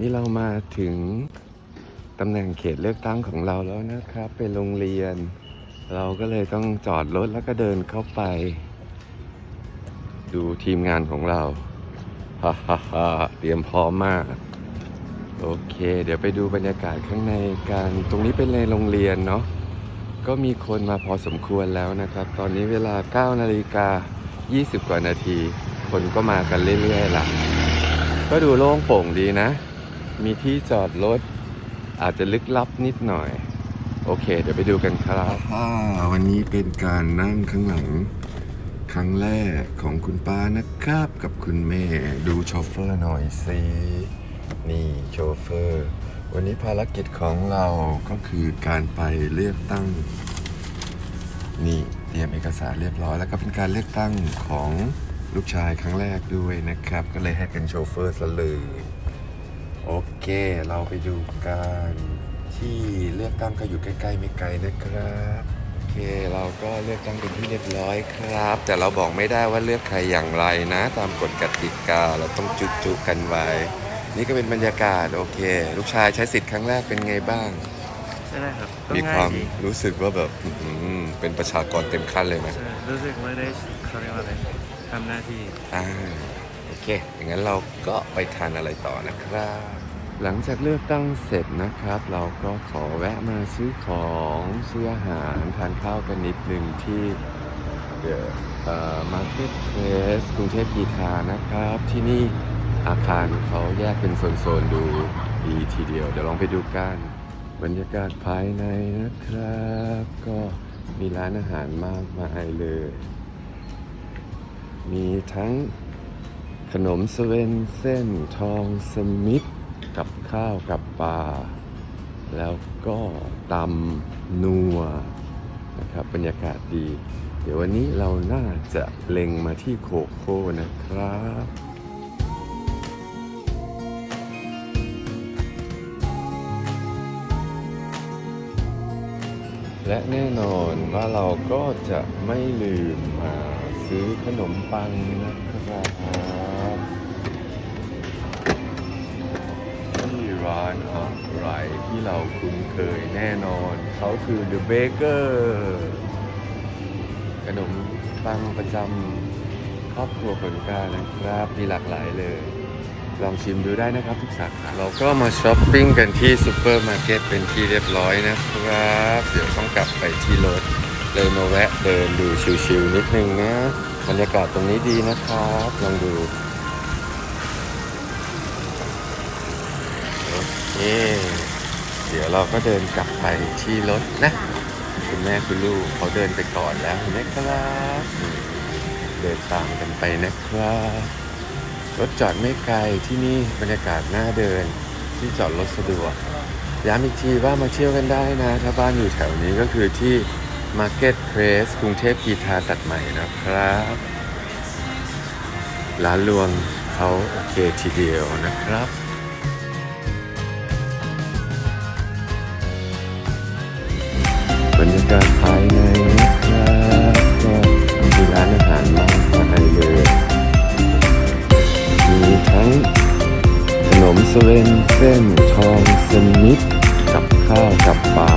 นี่เรามาถึงตำแหน่งเขตเลือกตั้งของเราแล้วนะครับ เป็นโรงเรียน เราก็เลยต้องจอดรถแล้วก็เดินเข้าไป ดูทีมงานของเราฮ่าฮ่าฮ่าเตรียมพร้อมมาก โอเค เดี๋ยวไปดูบรรยากาศข้างในกันตรงนี้เป็นในโรงเรียนเนาะก็มีคนมาพอสมควรแล้วนะครับ ตอนนี้เวลา 9 นาฬิกา 20 กว่านาที คนก็มากันเรื่อยๆล่ะก็ดูโล่งโปร่งดีนะ มีที่จอดรถ อาจจะลึกลับนิดหน่อย โอเค เดี๋ยวไปดูกันครับวันนี้เป็นการนั่งข้างหลัง ครั้งแรกของคุณป้านะครับ กับคุณแม่ดูโชเฟอร์หน่อยสินี่โชเฟอร์ วันนี้ภารกิจของเราก็คือการไปเลือกตั้ง นี่เตรียมเอกสารเรียบร้อย แล้วก็เป็นการเลือกตั้งของลูกชายครั้งแรกด้วยนะครับ ก็เลยให้เป็นโชเฟอร์ซะเลย เค เราไปดูกันที่เลือกตั้งก็อยู่ใกล้ๆไม่ไกลนะครับโอเคเราก็เลือกตั้งเป็นที่เรียบร้อยครับ แต่เราบอกไม่ได้ว่าเลือกใครอย่างไรนะ ตามกฎกติกาเราต้องจุจุๆกันไว้ นี่ก็เป็นบรรยากาศโอเค ลูกชายใช้สิทธิ์ครั้งแรกเป็นไงบ้าง ใช่ได้ครับก็มีง่ความดีรู้สึกว่าแบบอื้อหือเป็นประชากรเต็มขั้นเลยไหมใช่รู้สึกว่าได้เขาเรียกว่าอะไรทำหน้าที่ อ่า โอเค อย่างนั้นเราก็ไปทานอะไรต่อนะครับ หลังจากเลือกตั้งเสร็จนะครับ เราก็ขอแวะมาซื้อของซื้ออาหารทานข้าวกันนิดหนึ่งที่เดอะมาร์เก็ตเพลสกรุงเทพกีทานะครับ ที่นี่อาคารเขาแยกเป็นโซนๆดูดีทีเดียว เดี๋ยวลองไปดูกันบรรยากาศภายในนะครับ ก็มีร้านอาหารมากมายเลย มีทั้ง ขนมสเวนเส้นทองสมิธกับข้าวกับปลาแล้วก็ตำนัวนะครับบรรยากาศดี เดี๋ยววันนี้เราน่าจะเล็งมาที่โคโค่นะครับและแน่นอนว่าเราก็จะไม่ลืมมาซื้อขนมปังนะครับานอะไรที่เราคุ้นเคยแน่นอน เขาคือ The Baker ขนมปังประจำครอบครัวผลกานะครับ มีหลากหลายเลย ลองชิมดูได้นะครับทุกสาขาเราก็มาช้อปปิ้งกันที่ซูเปอร์มาร์เก็ตเป็นที่เรียบร้อยนะครับ เดี๋ยวต้องกลับไปที่รถเลยมาแวะเดินดูชิวๆนิดนึงนะ บรรยากาศตรงนี้ดีนะครับ ลองดู เคเดี๋ยวเราก็เดินกลับไปที่รถนะ คุณแม่คุณลูกเขาเดินไปก่อนแล้วนะครับ เดินตามกันไปนะครับ รถจอดไม่ไกลที่นี่บรรยากาศน่าเดิน ที่จอดรถสะดวก ย้ำอีกทีว่ามาเที่ยวกันได้นะ ถ้าบ้านอยู่แถวนี้ก็คือที่ Market Place กรุงเทพกีทาตัดใหม่นะครับ ร้านรวงเขาโอเคทีเดียวนะครับ เส้นทองสนิทกับข้าวกับปลา